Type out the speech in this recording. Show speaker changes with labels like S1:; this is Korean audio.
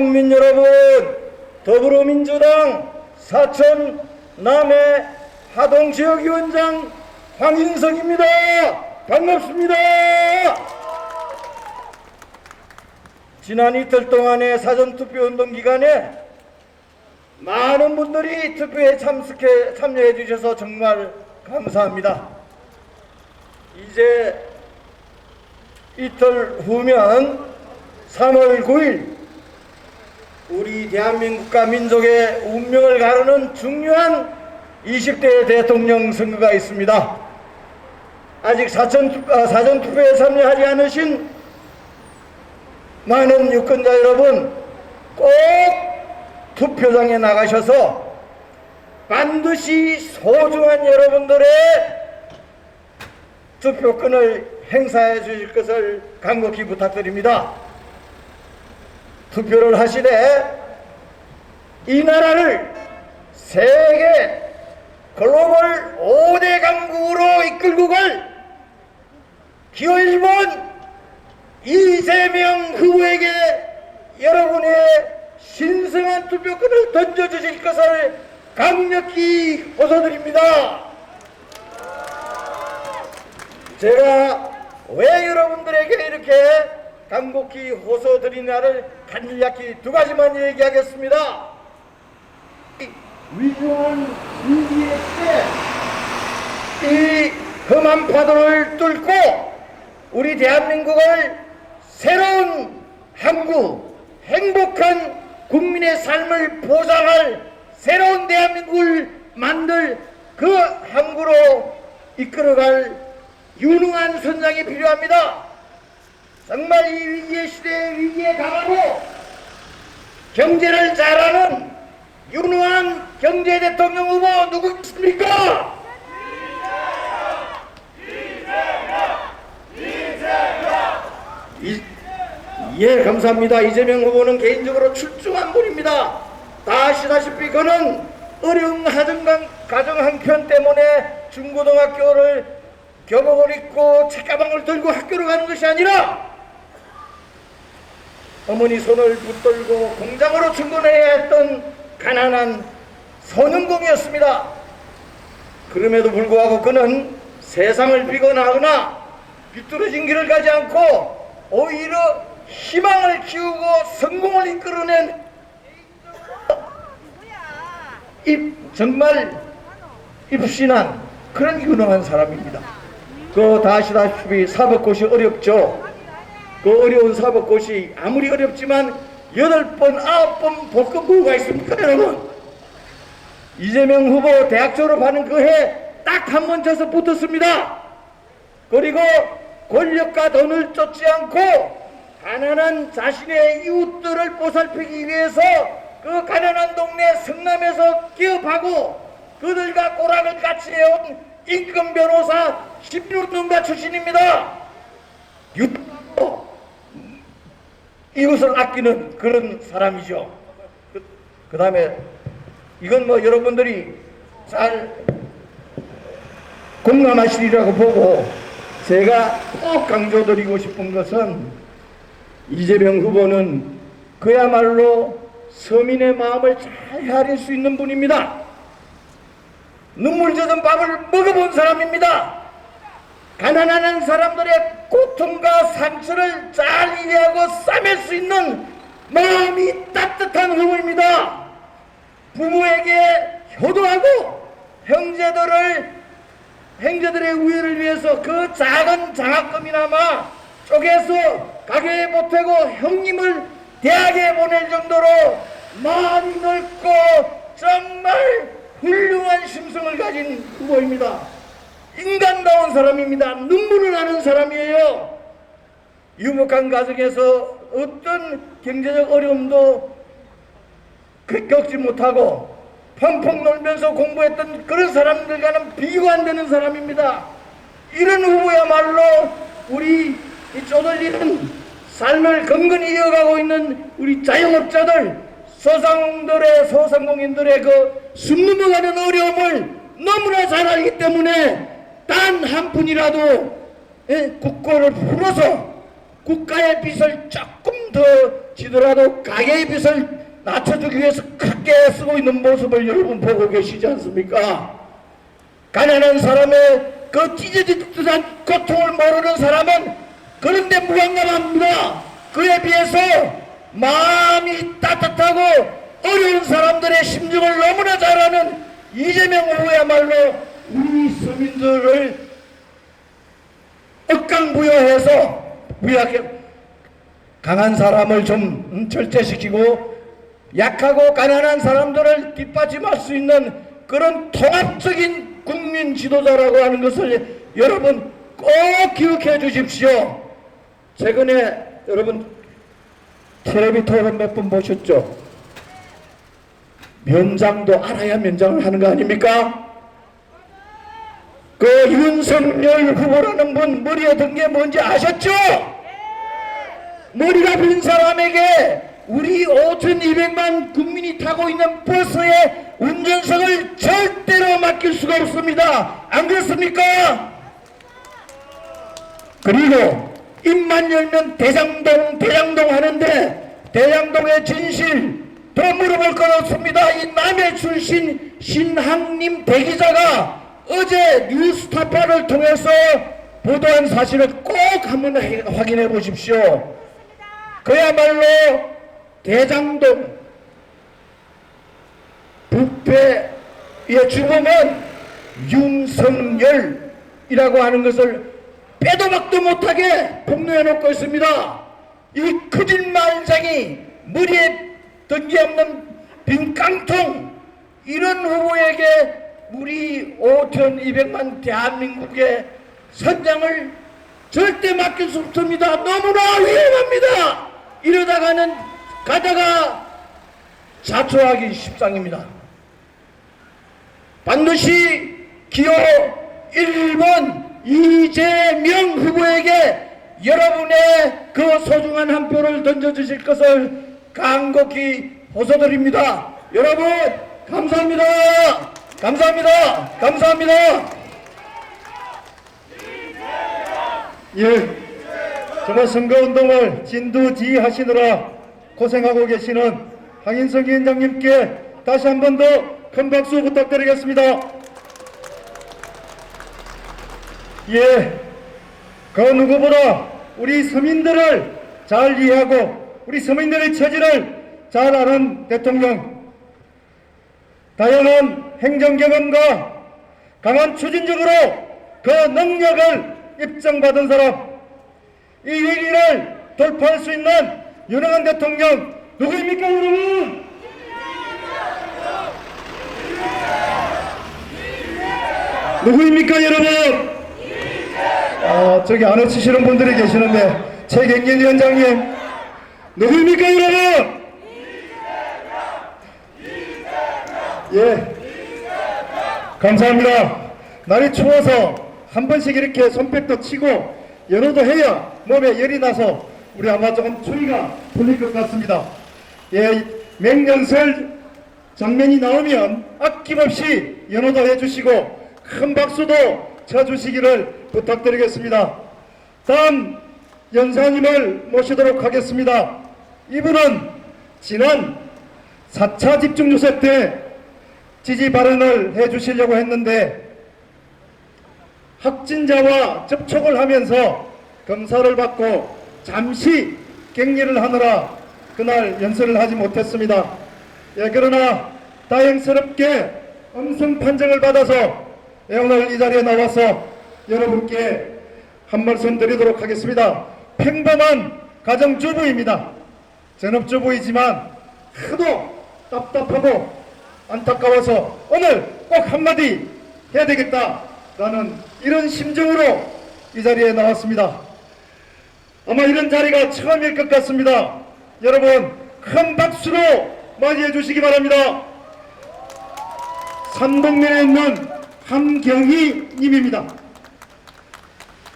S1: 국민 여러분, 더불어민주당 사천 남해 하동지역위원장 황인성입니다. 반갑습니다. 지난 이틀 동안의 사전투표 운동 기간에 많은 분들이 투표에 참석해 참여해 주셔서 정말 감사합니다. 이제 이틀 후면 3월 9일 우리 대한민국과 민족의 운명을 가르는 중요한 20대 대통령 선거가 있습니다. 아직 사전, 아, 사전투표에 참여하지 않으신 많은 유권자 여러분 꼭 투표장에 나가셔서 반드시 소중한 여러분들의 투표권을 행사해 주실 것을 간곡히 부탁드립니다. 투표를 하시되 이 나라를 세계 글로벌 5대 강국으로 이끌고 갈 기호 1번 이재명 후보에게 여러분의 신성한 투표권을 던져주실 것을 강력히 호소드립니다. 제가 왜 여러분들에게 이렇게 간곡히 호소드리냐를 간략히 두 가지만 얘기하겠습니다. 이 위중한 위기의 시대, 이 험한 파도를 뚫고 우리 대한민국을 새로운 항구, 행복한 국민의 삶을 보장할 새로운 대한민국을 만들 그 항구로 이끌어갈 유능한 선장이 필요합니다. 정말 이 위기의 시대에 위기에 강하고 경제를 잘하는 유능한 경제 대통령 후보 누구 있습니까? 이, 예, 감사합니다. 이재명 후보는 개인적으로 출중한 분입니다. 다 아시다시피 그는 어려운 가정, 가정 한편 때문에 중고등학교를 교복을 입고 책가방을 들고 학교로 가는 것이 아니라 어머니 손을 붙들고 공장으로 출근해야 했던 가난한 소년공이었습니다. 그럼에도 불구하고 그는 세상을 비거나거나 비뚤어진 길을 가지 않고 오히려 희망을 키우고 성공을 이끌어낸 입 정말 입신한 그런 유능한 사람입니다. 그다 아시다시피 사법고시 어렵죠. 그 어려운 사법고시 아무리 어렵지만 여덟 번 아홉 번 복권 부가 있습니까 여러분? 이재명 후보 대학 졸업하는 그 해 딱 한 번 쳐서 붙었습니다. 그리고 권력과 돈을 쫓지 않고 가난한 자신의 이웃들을 보살피기 위해서 그 가난한 동네 성남에서 기업하고 그들과 꼬락을 같이 해온 인권 변호사 신윤능가 출신입니다. 유도 이웃을 아끼는 그런 사람이죠. 그, 그 다음에 이건 뭐 여러분들이 잘 공감하시리라고 보고 제가 꼭 강조드리고 싶은 것은 이재명 후보는 그야말로 서민의 마음을 잘 헤아릴 수 있는 분입니다. 눈물 젖은 밥을 먹어본 사람입니다. 가난한 사람들의 고통과 상처를 잘 이해하고 싸맬 수 있는 마음이 따뜻한 후보입니다. 부모에게 효도하고 형제들을 형제들의 우애를 위해서 그 작은 장학금이나마 쪼개서 가게에 보태고 형님을 대학에 보낼 정도로 마음이 넓고 정말 훌륭한 심성을 가진 후보입니다. 인간다운 사람입니다. 눈물을 나는 사람이에요. 유복한 가정에서 어떤 경제적 어려움도 그- 겪지 못하고 펑펑 놀면서 공부했던 그런 사람들과는 비교가 안 되는 사람입니다. 이런 후보야말로 우리 이 쪼들리는 삶을 건건히 이어가고 있는 우리 자영업자들, 소상들의 소상공인들의 그 숨넘어가는 어려움을 너무나 잘 알기 때문에 단한 분이라도 예, 국고를 풀어서 국가의 빚을 조금 더 지더라도 가계의 빚을 낮춰주기 위해서 크게 쓰고 있는 모습을 여러분 보고 계시지 않습니까? 가난한 사람의 그 찢어지듯한 고통을 모르는 사람은 그런데 무감감합니다. 그에 비해서 마음이 따뜻하고 어려운 사람들의 심정을 너무나 잘 아는 이재명 후보야말로 우리 서민들을 억강부여해서 부약해 강한 사람을 좀 음, 절제시키고 약하고 가난한 사람들을 뒷받침할 수 있는 그런 통합적인 국민 지도자라고 하는 것을 여러분 꼭 기억해 주십시오. 최근에 여러분 텔레비 토론 몇 번 보셨죠? 면장도 알아야 면장을 하는 거 아닙니까? 그 윤석열 후보라는 분 머리에 든 게 뭔지 아셨죠? 머리가 빈 사람에게 우리 5,200만 국민이 타고 있는 버스의 운전석을 절대로 맡길 수가 없습니다. 안 그렇습니까? 그리고 입만 열면 대장동 대장동 하는데 대장동의 진실 더 물어볼 건 없습니다. 이 남해 출신 신학님 대기자가 어제 뉴스타파를 통해서 보도한 사실을 꼭 한번 해- 확인해 보십시오. 그야말로 대장동 부패의 주범은 윤석열이라고 하는 것을 빼도 박도 못하게 폭로해 놓고 있습니다. 이 거짓말장이 머리에 던기 없는 빈 깡통 이런 후보에게 우리 5,200만 대한민국의 선장을 절대 맡길 수 없습니다. 너무나 위험합니다. 이러다가는 가다가 자초하기 십상입니다. 반드시 기호 1번 이재명 후보에게 여러분의 그 소중한 한 표를 던져주실 것을 간곡히 호소드립니다. 여러분 감사합니다. 감사합니다. 감사합니다.
S2: 예, 정말 선거운동을 진두지휘하시느라 고생하고 계시는 황인성 위원장님께 다시 한 번 더 큰 박수 부탁드리겠습니다. 예, 그 누구보다 우리 서민들을 잘 이해하고 우리 서민들의 처지를 잘 아는 대통령, 다양한 행정 경험과 강한 추진력으로 그 능력을 입증받은 사람, 이 위기를 돌파할 수 있는 유능한 대통령 누구입니까 여러분? 누구입니까 여러분? 아 저기 안 외치시는 분들이 계시는데 최경길 위원장님 누구입니까 여러분? 예 감사합니다 날이 추워서 한 번씩 이렇게 손뼉도 치고 연호도 해야 몸에 열이 나서 우리 아마 조금 추위가 풀릴 것 같습니다 예 맹연설 장면이 나오면 아낌없이 연호도 해주시고 큰 박수도 쳐주시기를 부탁드리겠습니다. 다음 연사님을 모시도록 하겠습니다. 이분은 지난 4차 집중조사 때 지지 발언을 해주시려고 했는데 확진자와 접촉을 하면서 검사를 받고 잠시 격리를 하느라 그날 연설을 하지 못했습니다. 예, 그러나 다행스럽게 음성 판정을 받아서 예, 오늘 이 자리에 나와서 여러분께 한 말씀 드리도록 하겠습니다. 평범한 가정주부입니다. 전업주부이지만 하도 답답하고 안타까워서 오늘 꼭 한마디 해야 되겠다라는 이런 심정으로 이 자리에 나왔습니다. 아마 이런 자리가 처음일 것 같습니다. 여러분 큰 박수로 맞이해 주시기 바랍니다. 삼동면에 있는 함경희 님입니다.